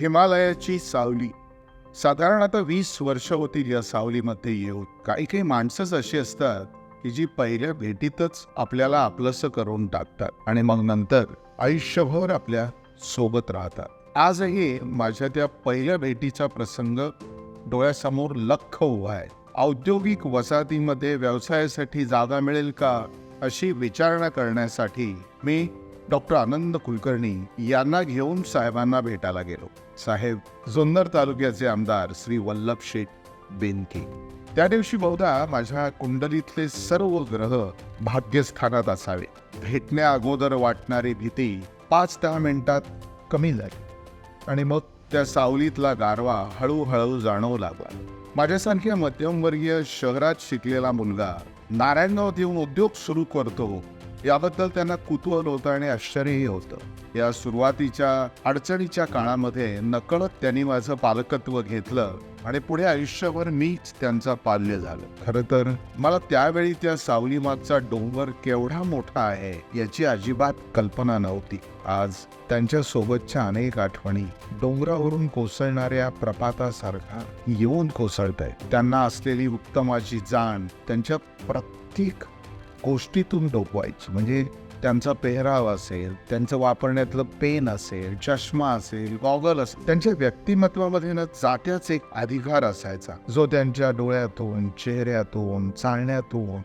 हिमालयाची सावली. साधारण आता वीस वर्ष होतील या सावलीमध्ये येऊन. काही काही माणसंच अशी असतात की जी पहिल्या भेटीतच आपल्याला आपलंसं करून टाकतात आणि मग नंतर आयुष्यभर आपल्यासोबत राहतात. आजही माझ्या त्या पहिल्या भेटीचा प्रसंग डोळ्यासमोर लख उभा आहे. औद्योगिक वसाहतीमध्ये व्यवसायासाठी जागा मिळेल का अशी विचारणा करण्यासाठी मी डॉक्टर आनंद कुलकर्णी यांना घेऊन साहेबांना भेटायला गेलो. साहेब जुन्नर तालुक्याचे आमदार श्री वल्लभ शेठ बेनके. त्या दिवशी बहुधा माझ्या कुंडलीतले सर्व ग्रह भाग्यस्थानात असावे. भेटण्या अगोदर वाटणारी भीती पाच दहा मिनिटात कमी झाली. आणि मग त्या सावलीतला गारवा हळूहळू जाणवू लागला. माझ्यासारख्या मध्यमवर्गीय शहरात शिकलेला मुलगा नारायणगावात येऊन उद्योग सुरू करतो याबद्दल त्यांना कुतूहल होतं आणि आश्चर्यही होतं. या सुरुवातीच्या अडचणीच्या काळामध्ये नकळत त्यांनी माझं पालकत्व घेतलं आणि पुढे आयुष्यभर मीच त्यांचा पाल्य झालं. खरं तर मला त्यावेळी त्या सावलीमागचा डोंगर केवढा मोठा आहे याची अजिबात कल्पना नव्हती. आज त्यांच्या सोबतच्या अनेक आठवणी डोंगरावरून कोसळणाऱ्या प्रपातासारखा येऊन कोसळत आहेत त्यांना असलेली उत्तमाची जाण त्यांच्या प्रत्येक गोष्टीतून डोकवायची म्हणजे त्यांचा पेहराव असेल त्यांचं वापरण्यातलं पेन असेल चष्मा असेल गॉगल असेल त्यांच्या व्यक्तिमत्वामध्ये ना जात्याच एक अधिकार असायचा. जो त्यांच्या डोळ्यातून चेहऱ्यातून चालण्यातून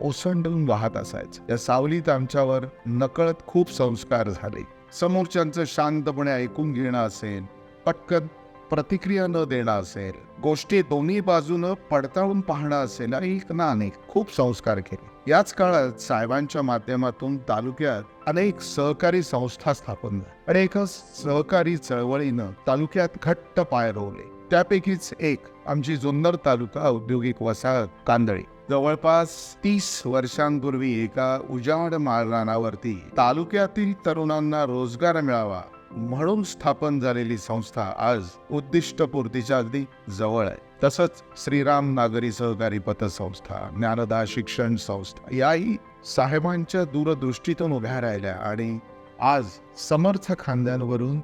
ओसंडून वाहत असायचा. या सावलीत आमच्यावर नकळत खूप संस्कार झाले. समोरच्यांचं शांतपणे ऐकून घेणं असेल पटकन प्रतिक्रिया न देणं असेल गोष्टी दोन्ही बाजूनं पडताळून पाहणं असेल एक ना अनेक खूप संस्कार केले. याच काळात साहेबांच्या माध्यमातून तालुक्यात अनेक सहकारी संस्था स्थापन झाल्या. आणि एका सहकारी चळवळीनं तालुक्यात घट्ट पाय रोवले. त्यापैकीच एक आमची जुन्नर तालुका औद्योगिक वसाहत कांदळी. जवळपास तीस वर्षांपूर्वी एका उजाड माळरानावरती तालुक्यातील तरुणांना रोजगार मिळावा म्हणून स्थापन झालेली संस्था आज उद्दिष्टपूर्तीच्या अगदी जवळ आहे. तसंच श्रीराम नागरी सहकारी पतसंस्था ज्ञानदा शिक्षण संस्था याही साहेबांच्या दूरदृष्टीतून उभ्या राहिल्या आणि आज समर्थ खांद्यांवरून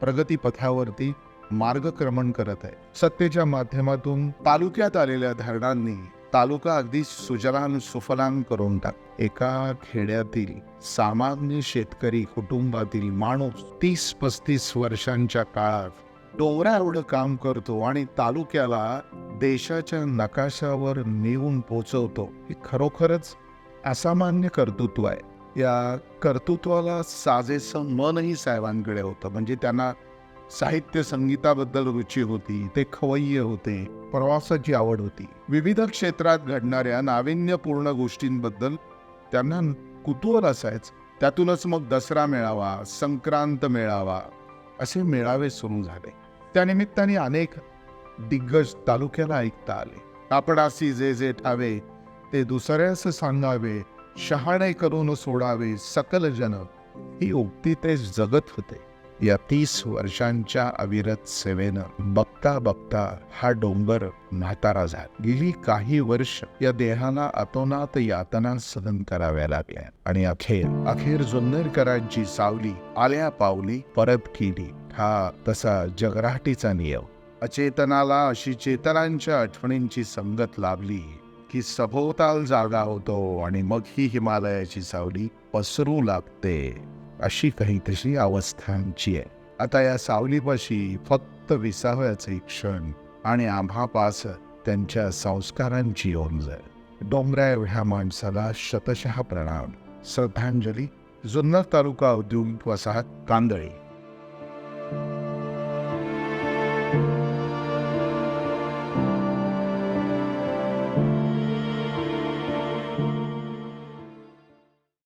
प्रगतीपथावरती मार्गक्रमण करत आहे. सत्तेच्या माध्यमातून तालुक्यात आलेल्या धरणांनी तालुका अगदी सुजलान सुफलान करून टाक. एका खेड्यातील सामान्य शेतकरी कुटुंबातील माणूस तीस पस्तीस वर्षांच्या काळात डोंगरा एवढं काम करतो आणि तालुक्याला देशाच्या नकाशावर नेऊन पोचवतो. हे खरोखरच असामान्य कर्तृत्व आहे. या कर्तृत्वाला साजेसं मनही साहेबांकडे होतं. म्हणजे त्यांना साहित्य संगीताबद्दल रुची होती ते खवय्य होते. प्रवासाची आवड होती. विविध क्षेत्रात घडणाऱ्या नाविन्यपूर्ण गोष्टींबद्दल त्यांना कुतूहल असायचं. त्यातूनच मग दसरा मेळावा संक्रांत मेळावा असे मेळावे सुरू झाले. त्यानिमित्ताने अनेक दिग्गज तालुक्याला ऐकता आले. आपणासी जे जे ठावे ते दुसऱ्यास सांगावे शहाणे करून सोडावे सकल जन ही उक्ती ते जगत होते. या तीस वर्षांच्या अविरत सेवेनं बघता बघता हा डोंगर म्हातारा झाला. गेली काही वर्ष या देहाला अतोनात यातना सहन कराव्या लागल्या आणि अखेर अखेर जुन्नरकरांची सावली आल्या पावली परत केली. हा तसा जगराटीचा नियम. अचेतनाला अशी चेतनांच्या आठवणींची संगत लाभली की सभोवताल जागा होतो आणि मग ही हिमालयाची सावली पसरू लागते. अशी काही तशी अवस्था आमची आहे. आता या सावलीपाशी फक्त विसाव्याचे क्षण आणि आम्हापास त्यांच्या संस्कारांची ओंज. डोंगरा एवढ्या माणसाला शतशः प्रणाम. श्रद्धांजली. जुन्नर तालुका औद्योगिक वसाहत कांदळी.